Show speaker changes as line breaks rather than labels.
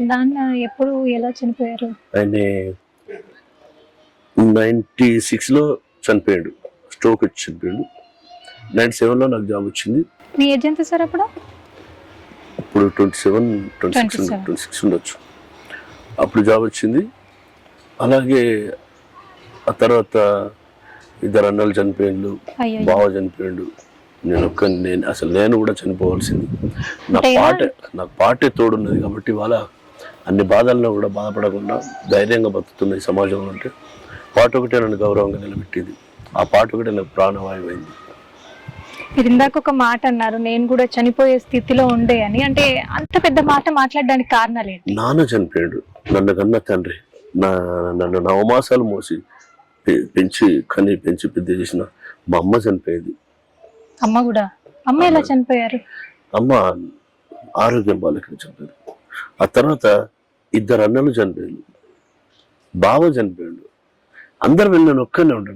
నాన్న ఎప్పుడు ఎలా చనిపోయారు?
ఆయన నైంటీ సిక్స్లో చనిపోయాడు. స్ట్రోక్ వచ్చి చనిపోయాడు. నైంటీ సెవెన్లో నాకు జాబ్ వచ్చింది.
మీ ఏజ్ ఎంత సార్ అప్పుడు?
ఇప్పుడు twenty seven twenty six
27.
Twenty six ఉండొచ్చు. అప్పుడు జాబ్ వచ్చింది. అలాగే ఆ తర్వాత ఇద్దరు అన్నలు చనిపోయిండు బావ చనిపోయాడు. నేను ఒక్క నేను అసలు నేను కూడా చనిపోవాల్సింది. నా పాట నాకు పాటే తోడున్నది కాబట్టి ఇవాళ అన్ని బాధల్లో కూడా బాధపడకుండా ధైర్యంగా బతుకుతున్న ఈ సమాజంలో అంటే పాట ఒకటే నన్ను గౌరవంగా నిలబెట్టింది. ఆ పాట ఒకటే నాకు ప్రాణవాయువు అయింది
మీరు ఇందాక ఒక మాట అన్నారు నేను కూడా చనిపోయే స్థితిలో ఉండే అని. అంటే అంత పెద్ద మాట మాట్లాడడానికి కారణాలు ఏంటి?
నాన్న చనిపోయాడు. నన్ను కన్న తండ్రి నా నన్ను నవమాసాలు మోసి పెంచి కని పెంచి పెద్ద చేసిన మా అమ్మ చనిపోయేది.
అమ్మ కూడా? అమ్మ ఎలా చనిపోయారు?
అమ్మ ఆరోగ్యం బాగాలేక చనిపోయింది. ఆ తర్వాత ఇద్దరు అన్నలు చనిపోయారు. బావ చనిపోయాడు. అందరు వెళ్ళిన ఒక్కనే ఉంటాను